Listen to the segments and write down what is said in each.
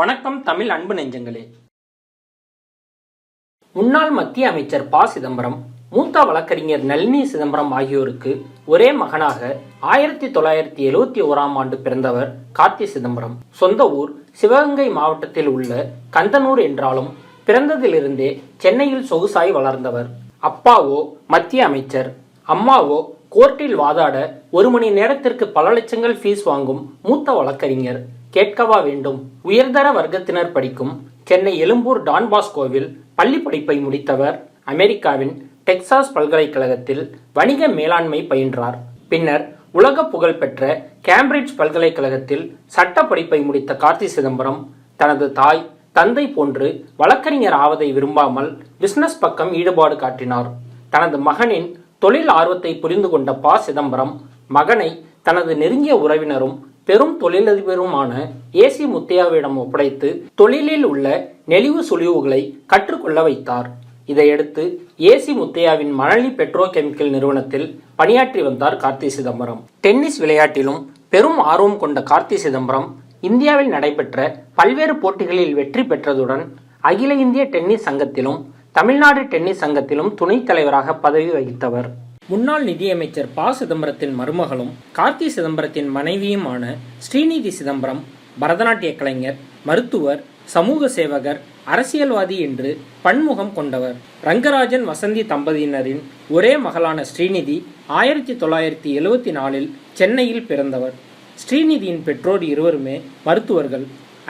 வணக்கம் தமிழ் அன்பு நெஞ்சங்களே. முன்னாள் மத்திய அமைச்சர் ப. சிதம்பரம் மூத்த வழக்கறிஞர் நளினி சிதம்பரம் ஆகியோருக்கு ஒரே மகனாக ஆயிரத்தி தொள்ளாயிரத்தி எழுவத்தி ஓராம் ஆண்டு பிறந்தவர் கார்த்தி சிதம்பரம். சொந்த ஊர் சிவகங்கை மாவட்டத்தில் உள்ள கந்தனூர் என்றாலும் பிறந்ததிலிருந்தே சென்னையில் சொகுசாய் வளர்ந்தவர். அப்பாவோ மத்திய அமைச்சர் அம்மாவோ கோர்ட்டில் வாதாட ஒரு மணி நேரத்திற்கு பல லட்சங்கள் ஃபீஸ் வாங்கும் மூத்த வழக்கறிஞர். கேட்கவா வேண்டும். உயர்தர வர்க்கத்தினர் படிக்கும் சென்னை எழும்பூர் டான்பாஸ்கோவில் பள்ளி படிப்பை முடித்தவர் அமெரிக்காவின் டெக்சாஸ் பல்கலைக்கழகத்தில் வணிக மேலாண்மை பயின்றார். பின்னர் உலக புகழ்பெற்ற கேம்பிரிட்ஜ் பல்கலைக்கழகத்தில் சட்ட படிப்பை முடித்த கார்த்தி சிதம்பரம் தனது தாய் தந்தை போன்று வழக்கறிஞர் ஆவதை விரும்பாமல் பிசினஸ் பக்கம் ஈடுபாடு காட்டினார். தனது மகனின் தொழில் ஆர்வத்தை புரிந்து கொண்ட ப. சிதம்பரம் மகனை தனது நெருங்கிய உறவினரும் பெரும் தொழிலதிபருமான ஏசி முத்தையாவிடம் ஒப்படைத்து தொழிலில் உள்ள நெளிவு சுழிவுகளை கற்றுக்கொள்ள வைத்தார். இதையடுத்து ஏசி முத்தையாவின் மணலி பெட்ரோ கெமிக்கல் நிறுவனத்தில் பணியாற்றி வந்தார் கார்த்தி சிதம்பரம். டென்னிஸ் விளையாட்டிலும் பெரும் ஆர்வம் கொண்ட கார்த்தி சிதம்பரம் இந்தியாவில் நடைபெற்ற பல்வேறு போட்டிகளில் வெற்றி பெற்றதுடன் அகில இந்திய டென்னிஸ் சங்கத்திலும் தமிழ்நாடு டென்னிஸ் சங்கத்திலும் துணைத் தலைவராக பதவி வகித்தவர். முன்னாள் நிதியமைச்சர் ப. சிதம்பரத்தின் மருமகளும் கார்த்தி சிதம்பரத்தின் மனைவியுமான ஸ்ரீநிதி சிதம்பரம் பரதநாட்டிய கலைஞர் மருத்துவர் சமூக சேவகர் அரசியல்வாதி என்று பன்முகம் கொண்டவர். ரங்கராஜன் வசந்தி தம்பதியினரின் ஒரே மகளான ஸ்ரீநிதி ஆயிரத்தி தொள்ளாயிரத்தி எழுவத்தி நாலில் சென்னையில் பிறந்தவர். ஸ்ரீநிதியின் பெற்றோர் இருவருமே மருத்துவர்கள்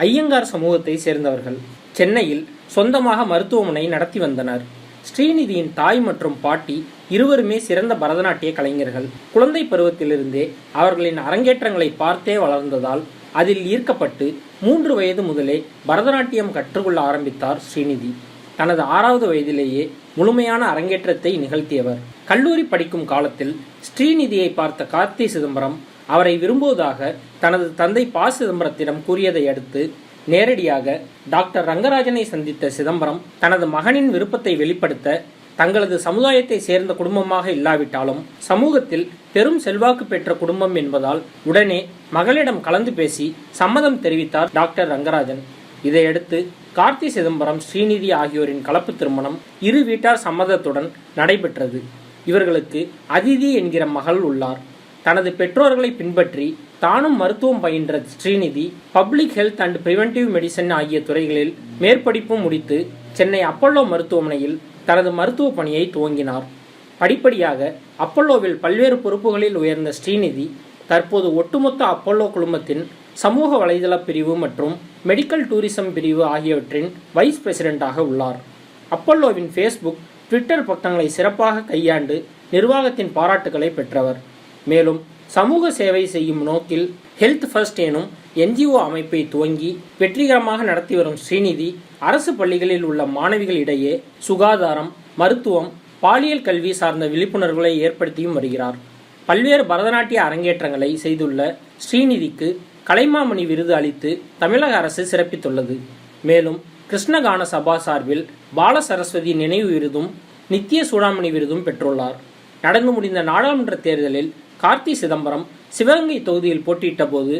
ஐயங்கார் சமூகத்தை சேர்ந்தவர்கள். சென்னையில் சொந்தமாக மருத்துவமனை நடத்தி வந்தனர். ஸ்ரீநிதியின் தாய் மற்றும் பாட்டி இருவருமே சிறந்த பரதநாட்டிய கலைஞர்கள். குழந்தை பருவத்திலிருந்தே அவர்களின் அரங்கேற்றங்களை பார்த்தே வளர்ந்ததால் அதில் ஈர்க்கப்பட்டு மூன்று வயது முதலே பரதநாட்டியம் கற்றுக்கொள்ள ஆரம்பித்தார் ஸ்ரீநிதி. தனது ஆறாவது வயதிலேயே முழுமையான அரங்கேற்றத்தை நிகழ்த்தியவர். கல்லூரி படிக்கும் காலத்தில் ஸ்ரீநிதியை பார்த்த கார்த்தி சிதம்பரம் அவரை விரும்புவதாக தனது தந்தை ப சிதம்பரத்திடம் கூறியதை அடுத்து நேரடியாக டாக்டர் ரங்கராஜனை சந்தித்த சிதம்பரம் தனது மகனின் விருப்பத்தை வெளிப்படுத்த தங்களது சமுதாயத்தை சேர்ந்த குடும்பமாக இல்லாவிட்டாலும் சமூகத்தில் பெரும் செல்வாக்கு பெற்ற குடும்பம் என்பதால் உடனே மகளிடம் கலந்து பேசி சம்மதம் தெரிவித்தார் டாக்டர் ரங்கராஜன். இதையடுத்து கார்த்தி சிதம்பரம் ஸ்ரீநிதி ஆகியோரின் கலப்பு திருமணம் இரு வீட்டார் சம்மதத்துடன் நடைபெற்றது. இவர்களுக்கு அதிதி என்கிற மகள் உள்ளார். தனது பெற்றோர்களை பின்பற்றி தானும் மருத்துவம் பயின்ற Srinidhi public health and preventive medicine ஆகிய துறைகளில் மேற்படிப்பும் முடித்து சென்னை அப்பல்லோ மருத்துவமனையில் தனது மருத்துவ பணியை துவங்கினார். படிப்படியாக அப்பல்லோவில் பல்வேறு பொறுப்புகளில் உயர்ந்த ஸ்ரீநிதி தற்போது ஒட்டுமொத்த அப்பல்லோ குழுமத்தின் சமூக வலைதள பிரிவு மற்றும் மெடிக்கல் டூரிசம் பிரிவு ஆகியவற்றின் வைஸ் பிரசிடென்ட்டாக உள்ளார். அப்பல்லோவின் ஃபேஸ்புக் ட்விட்டர் பக்கங்களை சிறப்பாக கையாண்டு நிர்வாகத்தின் பாராட்டுகளை பெற்றவர். மேலும் சமூக சேவை செய்யும் நோக்கில் ஹெல்த் ஃபர்ஸ்ட் எனும் என்ஜிஓ அமைப்பை துவங்கி வெற்றிகரமாக நடத்தி வரும் ஸ்ரீநிதி அரசு பள்ளிகளில் உள்ள மாணவிகளிடையே சுகாதாரம் மருத்துவம் பாலியல் கல்வி சார்ந்த விழிப்புணர்வுகளை ஏற்படுத்தியும் வருகிறார். பல்வேறு பரதநாட்டிய அரங்கேற்றங்களை செய்துள்ள ஸ்ரீநிதிக்கு கலைமாமணி விருது அளித்து தமிழக அரசு சிறப்பித்துள்ளது. மேலும் கிருஷ்ணகான சபா சார்பில் பால சரஸ்வதி நினைவு விருதும் நித்திய சூடாமணி விருதும் பெற்றுள்ளார். நடந்து முடிந்த நாடாளுமன்ற தேர்தலில் கார்த்தி சிதம்பரம் சிவகங்கை தொகுதியில் போட்டியிட்ட போது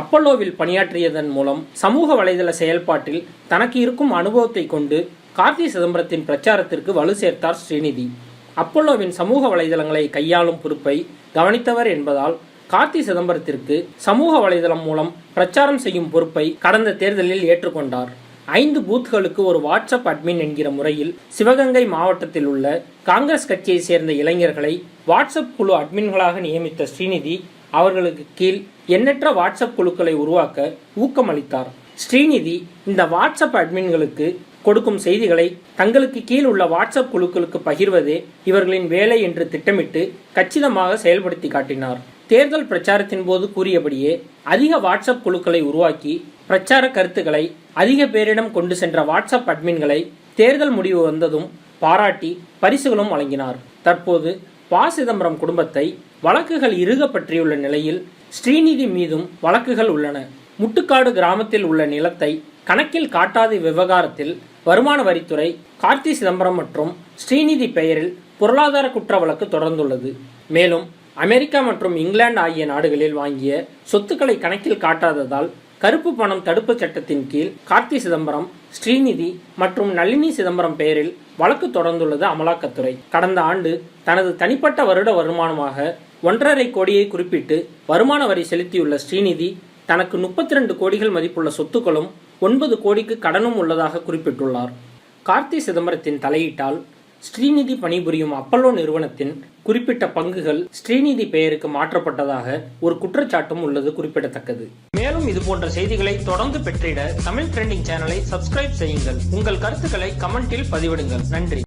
அப்பல்லோவில் பணியாற்றியதன் மூலம் சமூக வலைதள செயல்பாட்டில் தனக்கு இருக்கும் அனுபவத்தை கொண்டு கார்த்தி சிதம்பரத்தின் பிரச்சாரத்திற்கு வலு சேர்த்தார் ஸ்ரீநிதி. அப்பல்லோவின் சமூக வலைதளங்களை கையாளும் பொறுப்பை கவனித்தவர் என்பதால் கார்த்தி சிதம்பரத்திற்கு சமூக வலைதளம் மூலம் பிரச்சாரம் செய்யும் பொறுப்பை கடந்த தேர்தலில் ஏற்றுக்கொண்டார். ஐந்து பூத்களுக்கு ஒரு வாட்ஸ்அப் அட்மின் என்கிற முறையில் சிவகங்கை மாவட்டத்தில் உள்ள காங்கிரஸ் கட்சியை சேர்ந்த இளைஞர்களை வாட்ஸ்அப் குழு அட்மின்களாக நியமித்த ஸ்ரீநிதி அவர்களுக்கு கீழ் எண்ணற்ற வாட்ஸ்அப் குழுக்களை உருவாக்க ஊக்கமளித்தார். ஸ்ரீநிதி இந்த வாட்ஸ்அப் அட்மின்களுக்கு கொடுக்கும் செய்திகளை தங்களுக்கு கீழ் உள்ள வாட்ஸ்அப் குழுக்களுக்கு பகிர்வதே இவர்களின் வேலை என்று திட்டமிட்டு கச்சிதமாக செயல்படுத்தி காட்டினார். தேர்தல் பிரச்சாரத்தின் போது கூறியபடியே அதிக வாட்ஸ்அப் குழுக்களை உருவாக்கி பிரச்சார கருத்துக்களை அதிக பேரிடம் கொண்டு சென்ற வாட்ஸ்அப் அட்மின்களை தேர்தல் முடிவு வந்ததும் பாராட்டி பரிசுகளும் வழங்கினார். தற்போது ப. சிதம்பரம் குடும்பத்தை வழக்குகள் இறுக பற்றியுள்ள நிலையில் ஸ்ரீநிதி மீதும் வழக்குகள் உள்ளன. முட்டுக்காடு கிராமத்தில் உள்ள நிலத்தை கணக்கில் காட்டாத விவகாரத்தில் வருமான வரித்துறை கார்த்தி சிதம்பரம் மற்றும் ஸ்ரீநிதி பெயரில் பொருளாதார குற்ற வழக்கு தொடர்ந்துள்ளது. மேலும் அமெரிக்கா மற்றும் இங்கிலாந்து ஆகிய நாடுகளில் வாங்கிய சொத்துக்களை கணக்கில் காட்டாததால் கருப்பு பணம் தடுப்பு சட்டத்தின் கீழ் கார்த்தி சிதம்பரம் ஸ்ரீநிதி மற்றும் நளினி சிதம்பரம் பெயரில் வழக்கு தொடர்ந்துள்ளது அமலாக்கத்துறை. கடந்த ஆண்டு தனது தனிப்பட்ட வருட வருமானமாக ஒன்றரை கோடியை குறிப்பிட்டு வருமான வரி செலுத்தியுள்ள ஸ்ரீநிதி தனக்கு முப்பத்தி ரெண்டு கோடிகள் மதிப்புள்ள சொத்துக்களும் ஒன்பது கோடிக்கு கடனும் உள்ளதாக குறிப்பிட்டுள்ளார். கார்த்தி சிதம்பரத்தின் தலையீட்டால் ஸ்ரீநிதி பணிபுரியும் அப்பல்லோ நிறுவனத்தின் குறிப்பிட்ட பங்குகள் ஸ்ரீநிதி பெயருக்கு மாற்றப்பட்டதாக ஒரு குற்றச்சாட்டும் உள்ளது குறிப்பிடத்தக்கது. மேலும் இது போன்ற செய்திகளை தொடர்ந்து பெற்றிட தமிழ் ட்ரெண்டிங் சேனலை சப்ஸ்கிரைப் செய்யுங்கள். உங்கள் கருத்துக்களை கமெண்டில் பதிவிடுங்கள். நன்றி.